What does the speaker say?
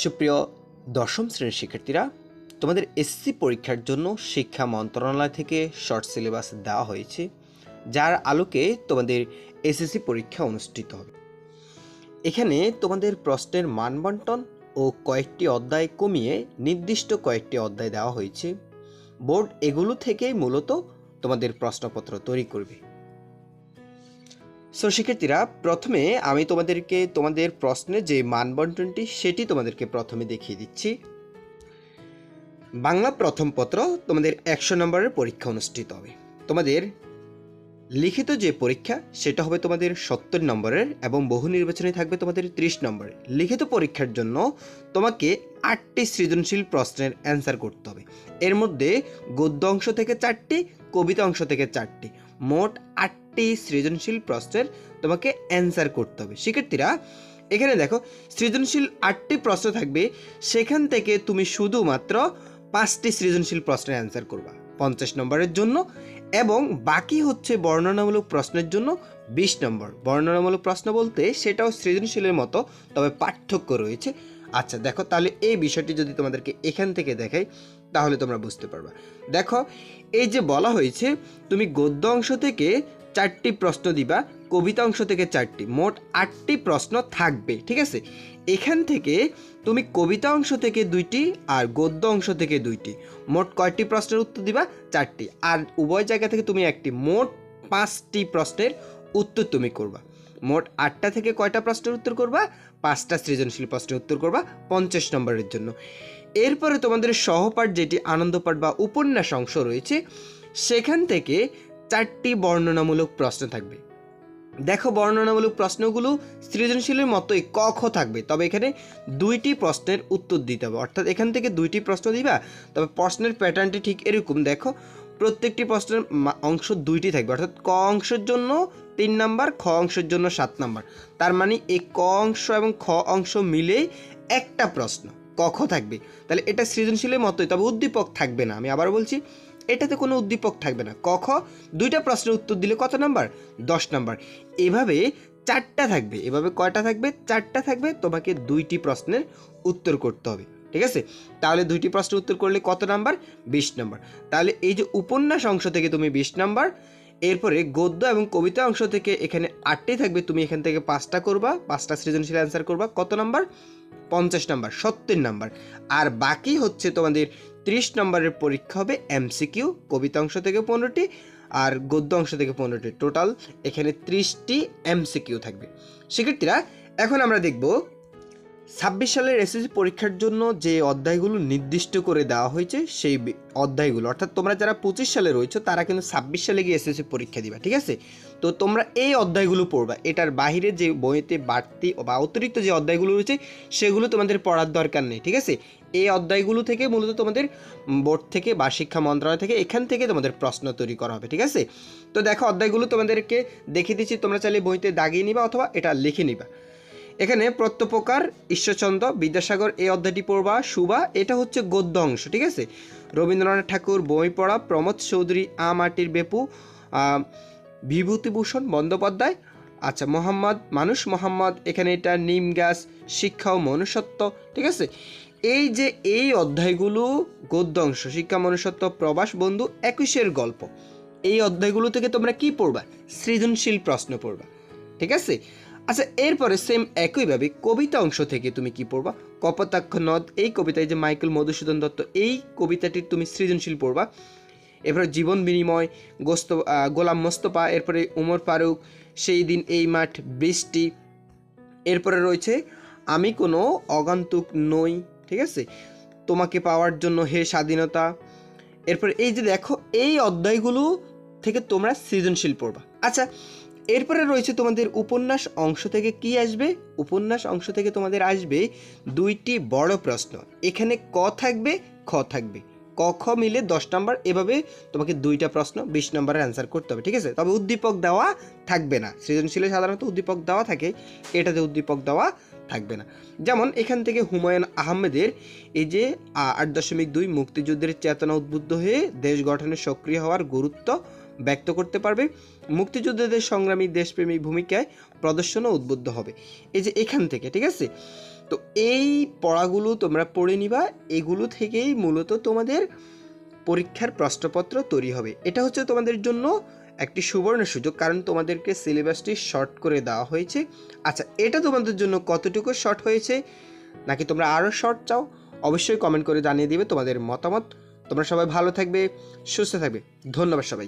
সুপ্রিয় দশম শ্রেণির শিক্ষার্থীরা, তোমাদের এসসি পরীক্ষার জন্য শিক্ষা মন্ত্রণালয় থেকে শর্ট সিলেবাস দেওয়া হয়েছে, যার আলোকে তোমাদের এসএসসি পরীক্ষা অনুষ্ঠিত হবে। এখানে তোমাদের প্রশ্নের মান বন্টন ও কয়েকটি অধ্যায় কমিয়ে নির্দিষ্ট কয়েকটি অধ্যায় দেওয়া হয়েছে। বোর্ড এগুলো থেকেই মূলত তোমাদের প্রশ্নপত্র তৈরি করবে। সো শিক্ষার্থীরা, প্রথমে আমি তোমাদেরকে তোমাদের প্রশ্নের যে মানবন্টনটি সেটি তোমাদেরকে প্রথমে দেখিয়ে দিচ্ছি। বাংলা প্রথম পত্র তোমাদের একশো নম্বরের পরীক্ষা অনুষ্ঠিত হবে। তোমাদের লিখিত যে পরীক্ষা, সেটা হবে তোমাদের সত্তর নম্বরের এবং বহু নির্বাচনে থাকবে তোমাদের ত্রিশ নম্বরের। লিখিত পরীক্ষার জন্য তোমাকে আটটি সৃজনশীল প্রশ্নের অ্যান্সার করতে হবে। এর মধ্যে গদ্য অংশ থেকে চারটি, কবিতা অংশ থেকে চারটি। মোট আটটি সৃজনশীল প্রশ্নের তোমাকে অ্যান্সার করতে হবে। শিক্ষার্থীরা, এখানে দেখো, সৃজনশীল আটটি প্রশ্ন থাকবে, সেখান থেকে তুমি শুধুমাত্র পাঁচটি সৃজনশীল প্রশ্নের অ্যান্সার করবা। পঞ্চাশ নম্বরের জন্য এবং বাকি হচ্ছে বর্ণনামূলক প্রশ্নের জন্য বিশ নম্বর। বর্ণনামূলক প্রশ্ন বলতে সেটাও সৃজনশীলের মতো, তবে পার্থক্য রয়েছে। আচ্ছা দেখো, তাহলে এই বিষয়টি যদি তোমাদেরকে এখান থেকে দেখাই তাহলে তোমরা বুঝতে পারবা। দেখো, এই যে বলা হয়েছে, তুমি গদ্য অংশ থেকে চারটি প্রশ্ন দিবা, কবিতা অংশ থেকে চারটি, মোট আটটি প্রশ্ন থাকবে, ঠিক আছে? এখান থেকে তুমি কবিতা অংশ থেকে দুইটি আর গদ্য অংশ থেকে দুইটি, মোট কয়টি প্রশ্নের উত্তর দিবা? চারটি। আর উভয় জায়গা থেকে তুমি একটি, মোট পাঁচটি প্রশ্নের উত্তর তুমি করবা। মোট আটটা থেকে কয়টা প্রশ্নের উত্তর করবা? পাঁচটা সৃজনশীল প্রশ্নের উত্তর করবা, পঞ্চাশ নম্বরের জন্য। এরপরে তোমাদের সহপাঠ যেটি আনন্দপাঠ বা উপন্যাস অংশ রয়েছে, সেখান থেকে চারটি বর্ণনামূলক প্রশ্ন থাকবে। দেখো, বর্ণনামূলক প্রশ্নগুলো সৃজনশীলের মতোই ক, খ থাকবে, তবে এখানে দুইটি প্রশ্নের উত্তর দিতে হবে। অর্থাৎ এখান থেকে দুইটি প্রশ্ন দিবা, তবে প্রশ্নের প্যাটার্নটি ঠিক এরকম। দেখো, প্রত্যেকটি প্রশ্নের অংশ দুইটি থাকবে, অর্থাৎ ক অংশের জন্য তিন নাম্বার, খ অংশের জন্য সাত নাম্বার। তার মানে এই ক অংশ এবং খ অংশ মিলেই একটা প্রশ্ন। ক খ থাকবে। তাহলে এটা সৃজনশীলের মতোই, তবে উদ্দীপক থাকবে না। আমি আবার বলছি, এটাতে কোনো উদ্দীপক থাকবে না। ক খ দুইটা প্রশ্নের উত্তর দিলে কত নাম্বার? দশ নাম্বার। এভাবে চারটা থাকবে, এভাবে কয়টা থাকবে? চারটা থাকবে, তোমাকে দুইটি প্রশ্নের উত্তর করতে হবে। ঠিক আছে? তাহলে দুইটি প্রশ্নের উত্তর করলে কত নাম্বার? বিশ নাম্বার। তাহলে এই যে উপন্যাস অংশ থেকে তুমি বিশ নাম্বার এরপরে গদ্য এবং কবিতা অংশ থেকে এখানে আটটি থাকবে। তুমি এখান থেকে পাঁচটা করবা, পাঁচটা সৃজনশীল অ্যান্সার করবা। কত নাম্বার? পঞ্চাশ নাম্বার, সত্তর নাম্বার। আর বাকি হচ্ছে তোমাদের ত্রিশ নম্বরের পরীক্ষা হবে এমসিকিউ কবিতা অংশ থেকে পনেরোটি আর গদ্য অংশ থেকে পনেরোটি। টোটাল এখানে ত্রিশটি এমসিকিউ থাকবে। শিক্ষার্থীরা, এখন আমরা দেখব ছাব্বিশ সালের এসএসসি পরীক্ষার জন্য যে অধ্যায়গুলো নির্দিষ্ট করে দেওয়া হয়েছে, সেই অধ্যায়গুলো। অর্থাৎ তোমরা যারা পঁচিশ সালে রয়েছে, তারা কিন্তু ছাব্বিশ সালে গিয়ে এসএসসি পরীক্ষা দিবা, ঠিক আছে? তো তোমরা এই অধ্যায়গুলো পড়বা। এটার বাইরে যে বইতে বাড়তি বা অতিরিক্ত যে অধ্যায়গুলো রয়েছে, সেগুলো তোমাদের পড়ার দরকার নেই, ঠিক আছে? এই অধ্যায়গুলো থেকে মূলত তোমাদের বোর্ড থেকে বা শিক্ষা মন্ত্রণালয় থেকে এখান থেকে তোমাদের প্রশ্ন তৈরি করা হবে, ঠিক আছে? তো দেখো, অধ্যায়গুলো তোমাদেরকে দেখিয়ে দিচ্ছি। তোমরা চাইলে বইতে দাগিয়ে নিবা অথবা এটা লিখে নিবা। এখানে প্রত্যপকার, ঈশ্বরচন্দ্র, বিদ্যাসাগর, এই অধ্যায়টি পড়বা সুবা এটা হচ্ছে গদ্য অংশ, ঠিক আছে? রবীন্দ্রনাথ ঠাকুর বই পড়া প্রমোদ চৌধুরী আ মাটির বেপু বিভূতিভূষণ বন্দ্যোপাধ্যায় আচ্ছা মোহাম্মদ, মানুষ মোহাম্মদ, এখানে এটা নিম গাছ, শিক্ষা ও মনুষ্যত্ব, ঠিক আছে? এই যে এই অধ্যায়গুলো গদ্য অংশ, শিক্ষা, মনুষ্যত্ব, প্রবাস, বন্ধু, একুশের গল্প, এই অধ্যায়গুলো থেকে তোমরা কি পড়বা? সৃজনশীল প্রশ্ন পড়বা, ঠিক আছে? আচ্ছা এরপরে সেম একইভাবে কবিতা অংশ থেকে তুমি কি পড়বা? কপতাক্ষ নদ, এই কবিতায় যে মাইকেল মধুসূদন দত্ত, এই কবিতাটির তুমি সৃজনশীল পড়বা। এরপরে জীবন বিনিময়, গোস্ত গোলাম মোস্তফা, এরপরে উমর ফারুক, সেই দিন এই মাঠ, বৃষ্টি। এরপরে রয়েছে, আমি কোনো অগান্তুক নই, ঠিক আছে? তোমাকে পাওয়ার জন্য হে স্বাধীনতা। এরপরে এই যে দেখো, এই অধ্যায়গুলো থেকে তোমরা সৃজনশীল পড়বা। আচ্ছা এরপরে রয়েছে তোমাদের উপন্যাস অংশ থেকে কি আসবে? উপন্যাস অংশ থেকে তোমাদের আসবে দুইটি বড় প্রশ্ন। এখানে ক থাকবে, খ থাকবে। ক, খ মিলে দশ নাম্বার, এভাবে তোমাকে দুইটা প্রশ্ন বিশ নাম্বারের অ্যান্সার করতে হবে, ঠিক আছে? তবে উদ্দীপক দেওয়া থাকবে না। সৃজনশীলে সাধারণত উদ্দীপক দেওয়া থাকে, এটাতে উদ্দীপক দেওয়া থাকবে না। যেমন এখান থেকে হুমায়ুন আহমেদের এই যে আট দশমিক দুই মুক্তিযুদ্ধের চেতনা উদ্বুদ্ধ হয়ে দেশ গঠনে সক্রিয় হওয়ার গুরুত্ব ব্যক্ত করতে পারবে। মুক্তিযোদ্ধাদের সংগ্রামী দেশপ্রেমী ভূমিকায় প্রদর্শনও উদ্বুদ্ধ হবে। এই যে এখান থেকে, ঠিক আছে? তো এই পড়াগুলো তোমরা পড়ে নিবা। এগুলো থেকেই মূলত তোমাদের পরীক্ষার প্রশ্নপত্র তৈরি হবে। এটা হচ্ছে তোমাদের জন্য একটি সুবর্ণ সুযোগ, কারণ তোমাদেরকে সিলেবাসটি শর্ট করে দেওয়া হয়েছে। আচ্ছা এটা তোমাদের জন্য কতটুকু শর্ট হয়েছে? নাকি তোমরা আরও শর্ট চাও? অবশ্যই কমেন্ট করে জানিয়ে দিবে তোমাদের মতামত। তোমরা সবাই ভালো থাকবে, সুস্থ থাকবে। ধন্যবাদ সবাই